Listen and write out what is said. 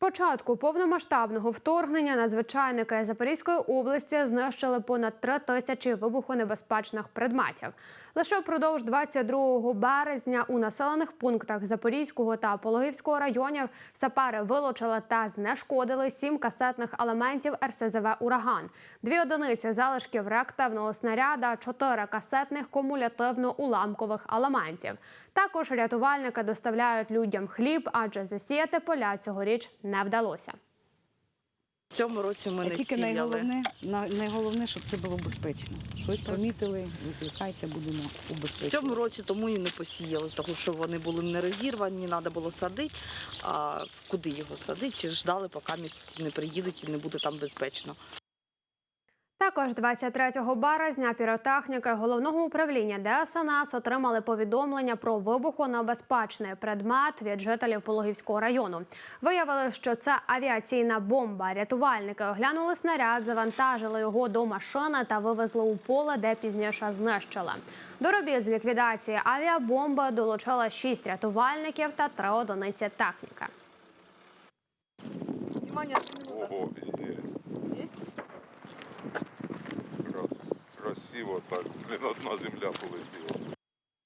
початку повномасштабного вторгнення надзвичайники Запорізької області знищили понад три тисячі вибухонебезпечних предметів. Лише впродовж 22 березня у населених пунктах Запорізького та Пологівського районів сапери вилучили та знешкодили сім касетних елементів РСЗВ Ураган, дві одиниці залишків реактивного снаряда, чотири касетних кумулятивно-уламкових елементів. Також рятувальники доставляють людям хліб, адже засіяти поля цьогоріч не вдалося. В цьому році ми не тільки сіяли. найголовне, на- найголовне, щоб це було безпечно. Щось помітили, викликайте, будемо В цьому році тому і не посіяли, тому що вони були не розірвані, треба було садити. А куди його садити? Чи ждали, поки місць не приїдуть і не буде там безпечно. Також 23 березня піротехніки головного управління ДСНС отримали повідомлення про вибухонебезпечний предмет від жителів Пологівського району. Виявили, що це авіаційна бомба. Рятувальники оглянули снаряд, завантажили його до машини та вивезли у поле, де пізніше знищили. До робіт з ліквідації авіабомби долучили шість рятувальників та три одиниці техніки. Крас, красиво так. Блин, одна земля полетіла.